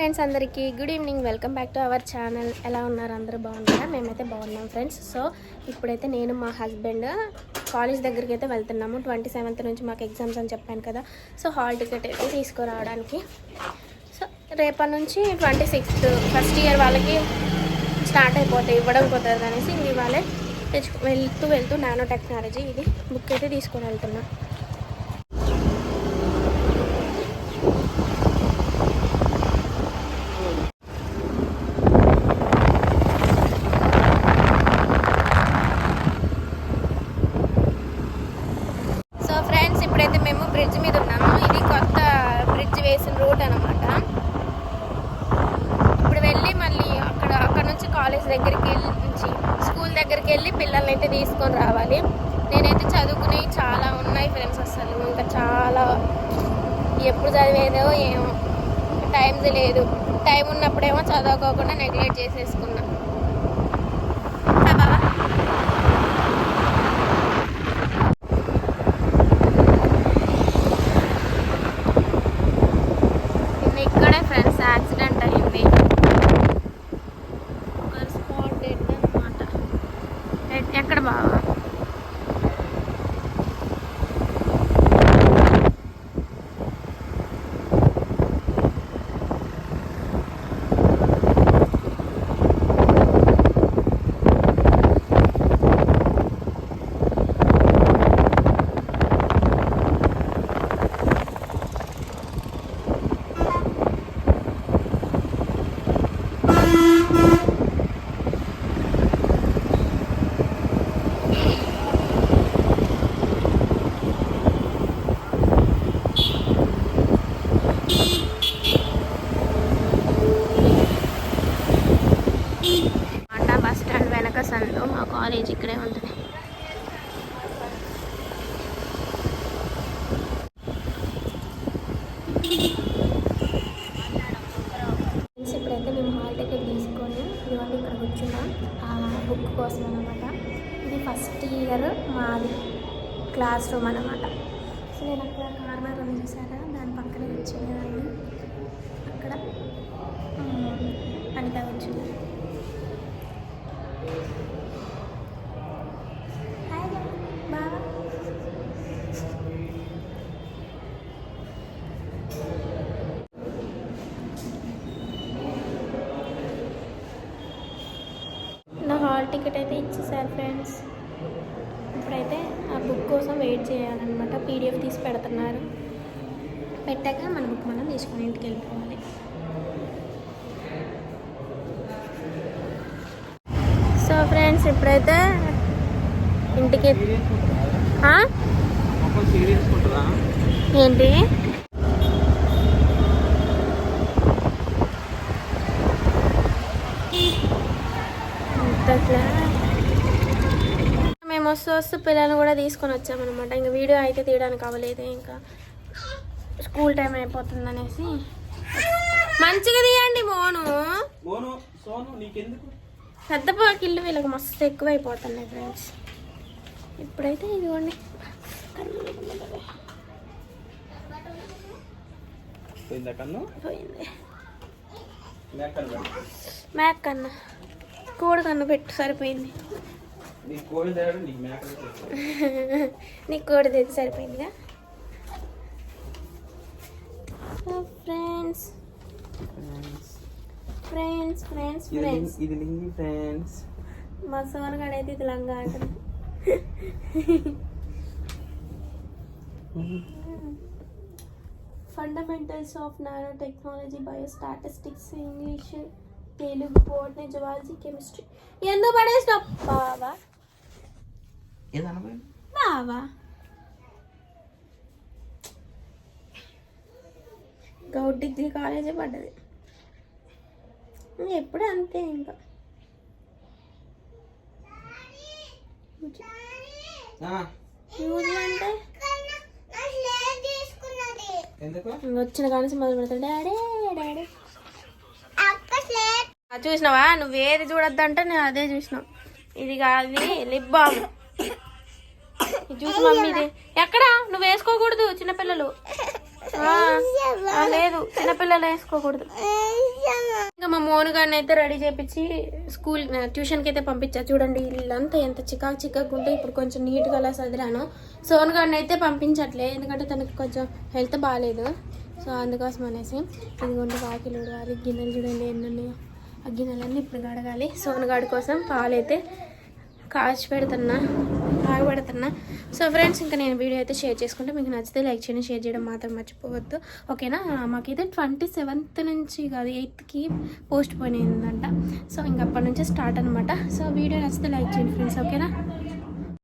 Friends అందరికీ good evening welcome back to our channel. ఎలా ఉన్నారు? అందరూ బాగున్నారా? మేమైతే బాగున్నాం ఫ్రెండ్స్. సో ఇప్పుడైతే నేను మా హస్బెండ్ కాలేజ్ దగ్గరికి అయితే వెళ్తున్నాము. ట్వంటీ సెవెంత్ నుంచి మాకు ఎగ్జామ్స్ అని చెప్పాను కదా. సో హాల్ టికెట్ అయితే తీసుకురావడానికి. సో రేపటి నుంచి ట్వంటీ సిక్స్త్ ఫస్ట్ ఇయర్ వాళ్ళకి స్టార్ట్ అయిపోతాయి ఇవ్వడం కుదరదు అనేసి ఇంక ఇవాళే తెచ్చుకు వెళ్తూ వెళ్తూ నానో టెక్నాలజీ ఇది బుక్ అయితే తీసుకొని వెళ్తున్నాను సో ఫ్రెండ్స్ ఇప్పుడైతే మేము బ్రిడ్జ్ మీద ఉన్నాము ఇది కొత్త బ్రిడ్జ్ వేసిన రోడ్ అనమాట ఇప్పుడు వెళ్ళి మళ్ళీ అక్కడ అక్కడ నుంచి కాలేజ్ దగ్గరికి వెళ్ళి నుంచి స్కూల్ దగ్గరికి వెళ్ళి పిల్లల్ని అయితే తీసుకొని రావాలి. నేనైతే చదువుకునేవి చాలా ఉన్నాయి ఫ్రెండ్స్ అసలు. ఇంకా చాలా ఎప్పుడు చదివేదో ఏమో. టైం లేదు. టైం ఉన్నప్పుడేమో చదవకోకుండా నెగ్లెక్ట్ చేసేసుకున్నాను ಈ ಕಡೆ ಫ್ರೆಂಡ್ಸ್ ಆಕ್ಸಿಡೆಂಟ್ బుక్ కోసం అనమాట ఇది ఫస్ట్ ఇయర్ మాది క్లాస్ రూమ్ అనమాట. సో నేను అక్కడ కార్నర్ ఉంది చూసారా? దాని పక్కనే వచ్చేదాన్ని అక్కడ అనిత వచ్చింది హాల్ టికెట్ అయితే ఇచ్చేసారు ఫ్రెండ్స్. ఇప్పుడైతే ఆ బుక్ కోసం వెయిట్ చేయాలన్నమాట. పీడిఎఫ్ తీసి పెడుతున్నారు. పెట్టాక మన బుక్ మనం తీసుకొని ఇంటికి వెళ్ళిపోవాలి. సో ఫ్రెండ్స్ ఇప్పుడైతే ఇంటికి ఏంటి? వస్తూ వస్తూ పిల్లల్ని కూడా తీసుకొని వచ్చామన్నమాట. ఇంకా వీడియో అయితే తీయడానికి అవ్వలేదు ఇంకా. స్కూల్ టైం అయిపోతుంది అనేసి మంచిగా తీయండి మోను. పెద్ద పాకిళ్ళు వీళ్ళకి మస్తు ఎక్కువైపోతున్నాయి ఫ్రెండ్స్ ఇప్పుడైతే ఇదిగోండి. పోయిందా కన్ను. కోడి కన్ను పెట్టు సరిపోయింది. నీకు నీ కోడి తెచ్చి సరిపోయిందిగా? ఫ్రెండ్స్ ఫ్రెండ్స్ ఫ్రెండ్స్ ఫ్రెండ్స్ ఇది లింగి ఫ్రెండ్స్ మా సోనగాడు అయితే ఇది లంగా అంటుంది fundamentals of nano technology biostatistics English Telugu botany zoology chemistry ఎందుకు పడేసినావు? బావా ఏదన్నా బావా గౌడ్ డిగ్రీ కాలేజే పడ్డది ఎప్పుడు అంతే ఇంకా అంటే వచ్చిన కానీ మొదలు పెడతాడు డాడీ డాడీ చూసినావా నువ్వు ఏది చూడొద్దంటే నేను అదే చూసినావు ఇది కాదు లిప్ బామ్ చూసి మమ్మీ ఇది. ఎక్కడ? నువ్వు వేసుకోకూడదు చిన్నపిల్లలు. లేదు చిన్నపిల్లలు వేసుకోకూడదు. ఇంకా మా మోనుగాడిని అయితే రెడీ చేపించి స్కూల్ ట్యూషన్కి అయితే పంపించా. చూడండి ఇల్లంతా ఎంత చికాకు చికాకు ఉంటే ఇప్పుడు కొంచెం నీట్గా అలా సదిరాను. సోనుగాడిని అయితే పంపించట్లే ఎందుకంటే తనకి కొంచెం హెల్త్ బాగాలేదు సో అందుకోసం అనేసి ఇదిగోండి వాకిలు అది గిన్నెలు చూడండి ఎన్ని ఉన్నాయో. ఆ గిన్నెలన్నీ ఇప్పుడు కడగాలి. సోనుగాడి కోసం పాలైతే కాచి పెడుతున్నా కాగబెడుతున్నా సో ఫ్రెండ్స్ ఇంకా నేను వీడియో అయితే షేర్ చేసుకుంటే మీకు నచ్చితే లైక్ చేయండి షేర్ చేయడం మాత్రం మర్చిపోవద్దు. ఓకేనా మాకైతే ట్వంటీ సెవెంత్ నుంచి కాదు ఎయిత్కి పోస్ట్ పోయిందంట సో ఇంకప్పటి నుంచే స్టార్ట్ అనమాట సో వీడియో నచ్చితే లైక్ చేయండి ఫ్రెండ్స్ ఓకేనా